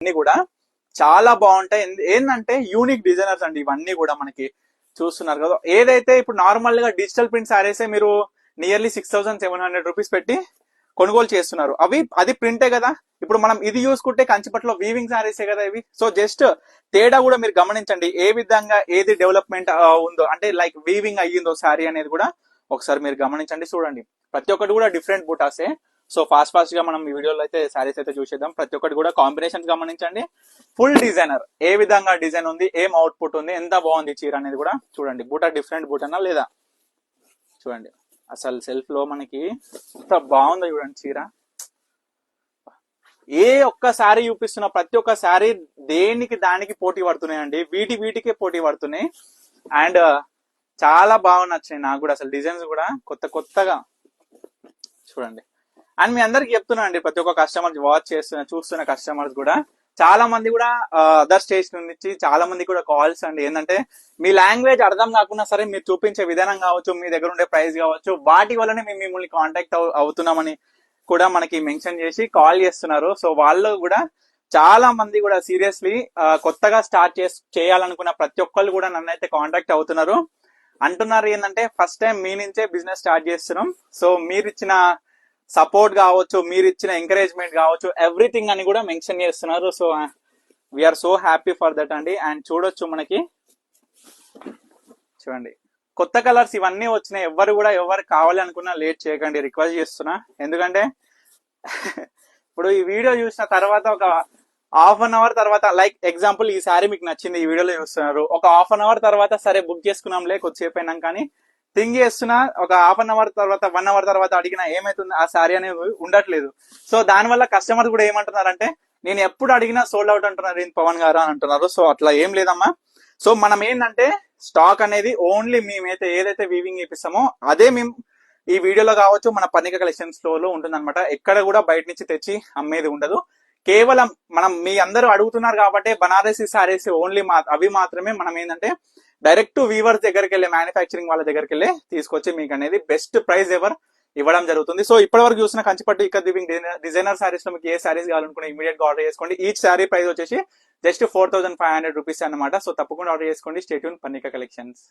అన్ని కూడా చాలా బాగుంటాయి. ఏంటంటే యూనిక్ డిజైనర్స్ అండి ఇవన్నీ కూడా మనకి చూస్తున్నారు కదా. ఏదైతే ఇప్పుడు నార్మల్గా డిజిటల్ ప్రింట్ సారీసే మీరు nearly six thousand seven hundred rupees పెట్టి కొనుగోలు చేస్తున్నారు. అవి అది ప్రింటే కదా. ఇప్పుడు మనం ఇది చూసుకుంటే కంచిపట్లో వీవింగ్ సారీసే కదా ఇవి. సో జస్ట్ తేడా కూడా మీరు గమనించండి. ఏ విధంగా ఏది డెవలప్మెంట్ ఉందో అంటే లైక్ వీవింగ్ అయ్యిందో సారీ అనేది కూడా ఒకసారి మీరు గమనించండి చూడండి. ప్రతి ఒక్కటి కూడా డిఫరెంట్ బుటాసే. సో ఫాస్ట్ ఫాస్ట్గా మనం ఈ వీడియోలో అయితే శారీస్ అయితే చూసేద్దాం. ప్రతి ఒక్కటి కూడా కాంబినేషన్ గమనించండి. ఫుల్ డిజైనర్ ఏ విధంగా డిజైన్ ఉంది ఏం అవుట్పుట్ ఉంది ఎంత బాగుంది చీర అనేది కూడా చూడండి. బూట డిఫరెంట్ బూటనా లేదా? చూడండి. అసలు సెల్ఫ్లో మనకి ఎంత బాగుందో చూడండి చీర. ఏ ఒక్క శారీ చూపిస్తున్న ప్రతి ఒక్క శారీ దేనికి దానికి పోటీ పడుతున్నాయండి? వీటి వీటికే పోటీ పడుతున్నాయి. అండ్ uh, చాలా బాగా నచ్చాయి నాకు కూడా. అసలు డిజైన్స్ కూడా కొత్త కొత్తగా. చూడండి. అండ్ మీ అందరికి చెప్తున్నా అండి ప్రతి ఒక్క కస్టమర్ వాచ్ చేస్తున్న చూస్తున్న కస్టమర్స్ కూడా చాలా మంది కూడా అదర్ స్టేషన్ నుంచి చాలా మంది కూడా కాల్స్ అండి. ఏంటంటే మీ లాంగ్వేజ్ అర్థం కాకుండా సరే మీరు చూపించే విధానం కావచ్చు మీ దగ్గర ఉండే ప్రైస్ కావచ్చు వాటి వల్లనే మేము మిమ్మల్ని కాంటాక్ట్ అవుతున్నామని కూడా మనకి మెన్షన్ చేసి కాల్ చేస్తున్నారు. సో వాళ్ళు కూడా చాలా మంది కూడా సీరియస్లీ కొత్తగా స్టార్ట్ చేసి చేయాలనుకున్న ప్రతి ఒక్కళ్ళు కూడా నన్ను అయితే కాంటాక్ట్ అవుతున్నారు. అంటున్నారు ఏంటంటే ఫస్ట్ టైం మీ నుంచే బిజినెస్ స్టార్ట్ చేస్తున్నాం. సో మీరు ఇచ్చిన సపోర్ట్ కావచ్చు మీరు ఇచ్చిన ఎంకరేజ్మెంట్ కావచ్చు ఎవ్రీథింగ్ అని కూడా మెన్షన్ చేస్తున్నారు. So we're so happy for that అండి. అండ్ చూడొచ్చు మనకి. చూడండి. కొత్త కలర్స్ ఇవన్నీ వచ్చినాయి. ఎవరు కూడా ఎవరు కావాలి అనుకున్నా లేట్ చేయకండి. రిక్వెస్ట్ చేస్తున్నా. ఎందుకంటే ఇప్పుడు ఈ వీడియో చూసిన తర్వాత ఒక హాఫ్ అన్ అవర్ తర్వాత లైక్ ఎగ్జాంపుల్ ఈ సారీ మీకు నచ్చింది ఈ వీడియోలో చూస్తున్నారు. ఒక హాఫ్ అన్ అవర్ తర్వాత సరే బుక్ చేసుకున్నాంలే కొద్దిసేపు అయినాం కానీ థింక్ చేస్తున్నా ఒక హాఫ్ అన్ అవర్ తర్వాత వన్ అవర్ తర్వాత అడిగినా ఏమైతుంది ఆ సారీ అనేది ఉండట్లేదు. సో దానివల్ల కస్టమర్స్ కూడా ఏమంటున్నారంటే నేను ఎప్పుడు అడిగినా సోల్డ్ అవుట్ అంటున్నారు ఏంటి పవన్ గారు అని అంటున్నారు. సో అట్లా ఏం లేదమ్మా. సో మనం ఏంటంటే స్టాక్ అనేది ఓన్లీ మేమైతే ఏదైతే వీవింగ్ ఇప్పిస్తామో అదే మేము ఈ వీడియోలో కావచ్చు మన పన్నిక కలెక్షన్ స్టోర్లో ఉంటుంది ఎక్కడ కూడా బయట నుంచి తెచ్చి అమ్మేది ఉండదు. కేవలం మనం మీ అందరూ అడుగుతున్నారు కాబట్టి బనారసి సారీస్ ఓన్లీ మా అవి మాత్రమే మనం ఏంటంటే డైరెక్ట్ వీవర్స్ దగ్గరికి వెళ్ళి మ్యానుఫ్యాక్చరింగ్ వాళ్ళ దగ్గరికి వెళ్ళి తీసుకొచ్చి మీకు అనేది బెస్ట్ ప్రైస్ ఎవర్ ఇవ్వడం జరుగుతుంది. సో ఇప్పటి వరకు చూసిన కంచిపట్టు ఇక్కడ దివింగ్ డిజైనర్ సారీస్లో మీకు ఏ సారీస్ కావాలనుకున్నా ఇమీడియట్గా ఆర్డర్ చేసుకోండి. ఈచ్ సారీ ప్రైస్ వచ్చేసి just four thousand five hundred rupees అనమాట సో తప్పకుండా ఆర్డర్ చేసుకోండి. స్టేట్యూన్ పన్నిక కలెక్షన్స్